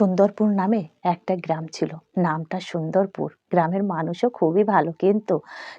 সুন্দরপুর নামে একটা গ্রাম ছিল। নামটা সুন্দরপুর। গ্রামের মানুষও খুবই ভালো, কিন্তু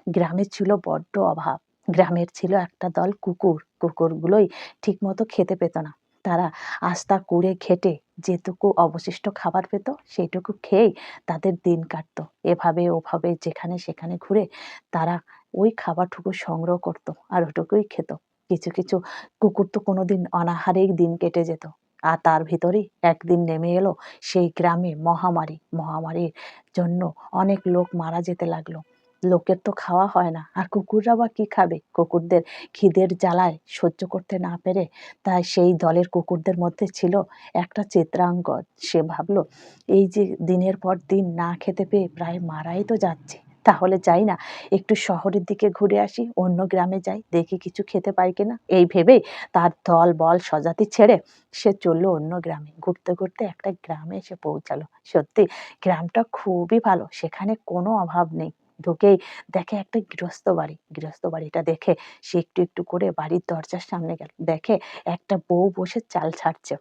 গ্রামের ছিল বড্ড অভাব। গ্রামের ছিল একটা দল কুকুর। কুকুরগুলোই ঠিকমতো খেতে পেত না। তারা আস্তা কুড়ে খেটে যেটুকু অবশিষ্ট খাবার পেত, সেইটুকু খেয়েই তাদের দিন কাটতো। এভাবে, ওভাবে, যেখানে সেখানে ঘুরে তারা ওই খাবারটুকু সংগ্রহ করত আর ওটুকুই খেত। কিছু কিছু কুকুর তো কোনোদিন অনাহারেই দিন কেটে যেত। আর তার ভিতরেই একদিন নেমে এলো সেই গ্রামে মহামারী। মহামারীর জন্য অনেক লোক মারা যেতে লাগল। লোকের তো খাওয়া হয় না। আর কুকুররা বা কী খাবে? কুকুরদের খিদের জ্বালায় সহ্য করতে না পেরে তাই সেই দলের কুকুরদের মধ্যে ছিল একটা চিত্রাঙ্গদ। সে ভাবলো, এই যে দিনের পর দিন না খেতে পেয়ে প্রায় মারাই তো যাচ্ছে। তাহলে যাই না, একটু শহরের দিকে ঘুরে আসি, অন্য গ্রামে যাই, দেখি কিছু খেতে পাই কিনা। এই ভেবেই তার দল বল সজাতি ছেড়ে সে চলল অন্য গ্রামে। ঘুরতে ঘুরতে একটা গ্রামে এসে পৌঁছালো। সত্যি গ্রামটা খুবই ভালো, সেখানে কোনো অভাব নেই। ঢুকেই দেখে একটা গৃহস্থ বাড়ি। গৃহস্থ বাড়িটা দেখে সে একটু একটু করে বাড়ির দরজার সামনে গেল। দেখে একটা বউ বসে চাল ছাড়ছে।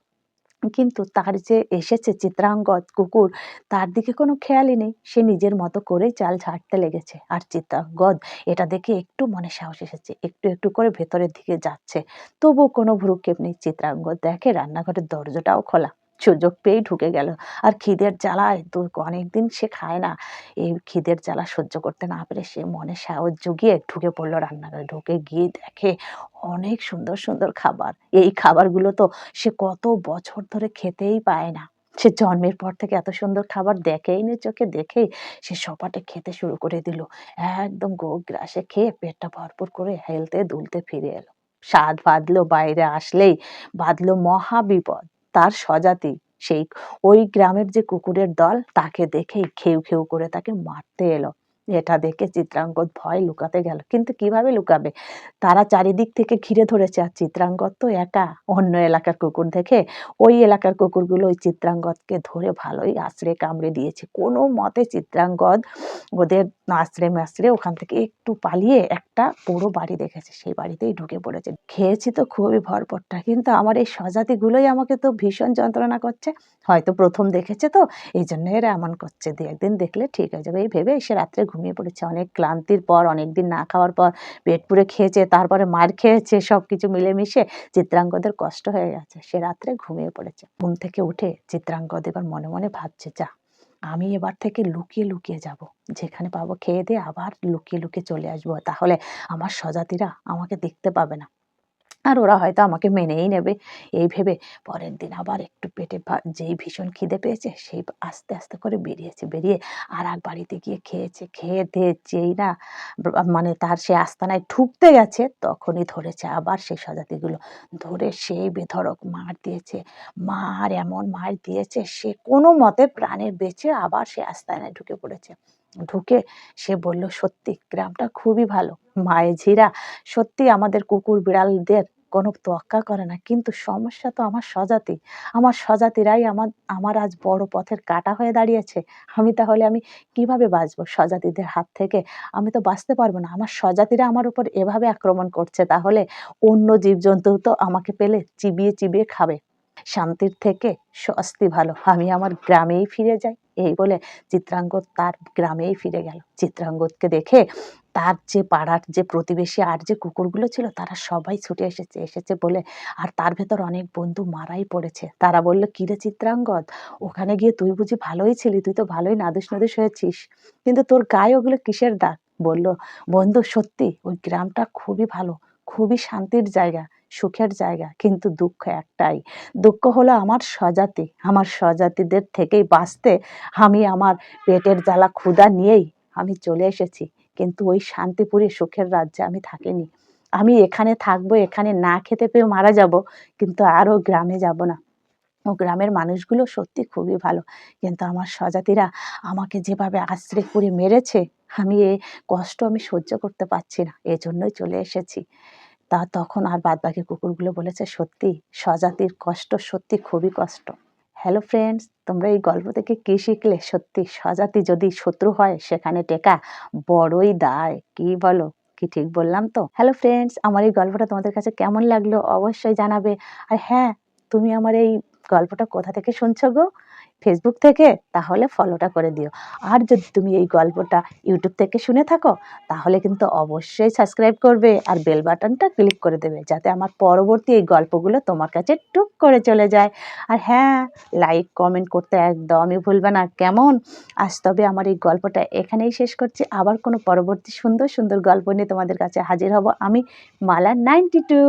কিন্তু তার যে এসেছে চিত্রাঙ্গদ কুকুর, তার দিকে কোনো খেয়ালই নেই। সে নিজের মতো করেই চাল ছাড়তে লেগেছে। আর চিত্রাঙ্গদ এটা দেখে একটু মনে সাহস এসেছে, একটু একটু করে ভেতরের দিকে যাচ্ছে। তবু কোনো ভ্রুক্ষেপ নেই। চিত্রাঙ্গদ দেখে রান্নাঘরের দরজাটাও খোলা। সুযোগ পেয়েই ঢুকে গেল। আর খিদের জ্বালায় তো অনেকদিন সে খায় না। এই খিদের জ্বালা সহ্য করতে না পেরে সে মনে সাহস জুগিয়ে ঢুকে পড়ল রান্নাঘরে। ঢুকে গিয়ে দেখে অনেক সুন্দর সুন্দর খাবার। এই খাবারগুলো তো সে কত বছর ধরে খেতেই পায় না। সে জন্মের পর থেকে এত সুন্দর খাবার দেখেই নি চোখে, দেখেই সে সপাটে খেতে শুরু করে দিল। একদম গোগ্রাসে খেয়ে পেটটা ভরপুর করে হেলতে দুলতে ফিরে এলো। স্বাদ বাঁধলো বাইরে আসলেই বাঁধলো মহা বিপদ তার স্বজাতি। সেই ওই গ্রামের যে কুকুরের দল, তাকে দেখেই খেউ খেউ করে তাকে মারতে এলো। এটা দেখে চিত্রাঙ্গদ ভয় লুকাতে গেল। কিন্তু কীভাবে লুকাবে? তারা চারিদিক থেকে ঘিরে ধরেছে, আর চিত্রাঙ্গদ তো একা অন্য এলাকার কুকুর দেখে ওই এলাকার কুকুরগুলো ওই চিত্রাঙ্গদকে ধরে ভালোই আশ্রে কামড়ে দিয়েছে। কোনো মতে চিত্রাঙ্গদ ওদের আশ্রে মাশ্রে ওখান থেকে একটু পালিয়ে একটা পুরো বাড়ি দেখেছে। সেই বাড়িতেই ঢুকে পড়েছে। খেয়েছি তো খুবই ভরপটটা কিন্তু আমার এই স্বজাতিগুলোই আমাকে তো ভীষণ যন্ত্রণা করছে। হয়তো প্রথম দেখেছে তো, এই জন্য এরা এমন করছে। দু একদিন দেখলে ঠিক হয়ে যাবে। এই ভেবে সে রাত্রে ঘুমিয়ে পড়েছে। অনেক ক্লান্তির পর অনেক দিন না খাওয়ার পর, পেট পুরে খেয়েছে, তারপরে মার খেয়েছে সব কিছু মিলেমিশে চিত্রাঙ্গদের কষ্ট হয়ে গেছে। সে রাত্রে ঘুমিয়ে পড়েছে। ঘুম থেকে উঠে চিত্রাঙ্গদ এবার মনে মনে ভাবছে, যা, আমি এবার থেকে লুকিয়ে লুকিয়ে যাব। যেখানে পাবো খেয়ে দিয়ে আবার লুকিয়ে লুকিয়ে চলে আসব। তাহলে আমার স্বজাতিরা আমাকে দেখতে পাবে না। আর ওরা হয়তো আমাকে মেনেই নেবে। এই ভেবে পরের দিন আবার একটু পেটে যেই ভীষণ খিদে পেয়েছে, সেই আস্তে আস্তে করে বেরিয়েছে, বেরিয়ে আর এক বাড়িতে গিয়ে খেয়েছে, খেয়ে দিয়ে যেই না মানে তার সে আস্তানায় ঢুকতে গেছে, তখনই ধরেছে আবার সেই সজাতিগুলো ধরে সেই বেধড়ক মার দিয়েছে, মার এমন মার দিয়েছে, সে কোনো মতে প্রাণের বেঁচে আবার সে আস্তানায় ঢুকে পড়েছে। ঢুকে সে বলল, সত্যি, গ্রামটা খুবই ভালো। মায়েঝিরা সত্যি আমাদের কুকুর বিড়ালদের কোনো তোয়াক্কা করে না। কিন্তু সমস্যা তো আমার স্বজাতি। আমার স্বজাতিরাই আমার আমার আজ বড় পথের কাটা হয়ে দাঁড়িয়েছে। আমি তাহলে আমি কীভাবে বাঁচবো স্বজাতিদের হাত থেকে? আমি তো বাঁচতে পারব না। আমার স্বজাতিরা আমার উপর এভাবে আক্রমণ করছে। তাহলে অন্য জীবজন্তু তো আমাকে পেলে চিবিয়ে চিবিয়ে খাবে। শান্তির থেকে স্বস্তি ভালো। আমি আমার গ্রামেই ফিরে যাই। এই বলে চিত্রাঙ্গদ তার গ্রামেই ফিরে গেল। চিত্রাঙ্গদকে দেখে তার যে পাড়ার যে প্রতিবেশী আর যে কুকুরগুলো ছিল, তারা সবাই ছুটে এসেছে এসেছে বলে আর তার ভেতর অনেক বন্ধু মারাই পড়েছে। তারা বলল কিরে চিত্রাঙ্গদ ওখানে গিয়ে তুই বুঝি ভালোই ছিলি, তুই তো ভালোই নাদুস নাদুস হয়েছিস। কিন্তু তোর গায়ে ওগুলো কিসের দাগ? বলল, বন্ধু, সত্যি, ওই গ্রামটা খুবই ভালো। খুবই শান্তির জায়গা, সুখের জায়গা, কিন্তু দুঃখ একটাই। দুঃখ হলো আমার স্বজাতি। আমার স্বজাতিদের থেকেই বাঁচতে আমি আমার পেটের জ্বালা ক্ষুধা নিয়েই আমি চলে এসেছি। কিন্তু ওই শান্তিপুরে সুখের রাজ্যে আমি থাকিনি। আমি এখানে থাকব, এখানে না খেতে পেয়ে মারা যাব, কিন্তু আরও গ্রামে যাব না। ও গ্রামের মানুষগুলো সত্যি খুবই ভালো। কিন্তু আমার স্বজাতিরা আমাকে যেভাবে আশ্রে করে মেরেছে, আমি এ কষ্ট আমি সহ্য করতে পারছি না। এজন্যই চলে এসেছি। তা তখন আর বাদবাকি কুকুরগুলো বলেছে, সত্যি, স্বজাতির কষ্ট সত্যি খুবই কষ্ট। হ্যালো ফ্রেন্ডস তোমরা এই গল্প থেকে কী শিখলে? সত্যি, স্বজাতি যদি শত্রু হয়, সেখানে টেকা বড়ই দায়। কি বলো? কি ঠিক বললাম তো? হ্যালো ফ্রেন্ডস আমার এই গল্পটা তোমাদের কাছে কেমন লাগল? অবশ্যই জানাবে। আর হ্যাঁ তুমি আমার এই গল্পটা কোথা থেকে শুনছো গো? ফেসবুক থেকে, তাহলে ফলোটা করে দিও। আর যদি তুমি এই গল্পটা ইউটিউব থেকে শুনে থাকো, তাহলে কিন্তু অবশ্যই সাবস্ক্রাইব করবে আর বেল বাটনটা ক্লিক করে দেবে, যাতে আমার পরবর্তী এই গল্পগুলো তোমার কাছে টুক করে চলে যায়। আর হ্যাঁ লাইক কমেন্ট করতে একদমই ভুলবে না। কেমন? আজ তবে আমার এই গল্পটা এখানেই শেষ করছি। আবার কোনো পরবর্তী সুন্দর সুন্দর গল্প নিয়ে তোমাদের কাছে হাজির হব আমি, মালা নাইনটি টু।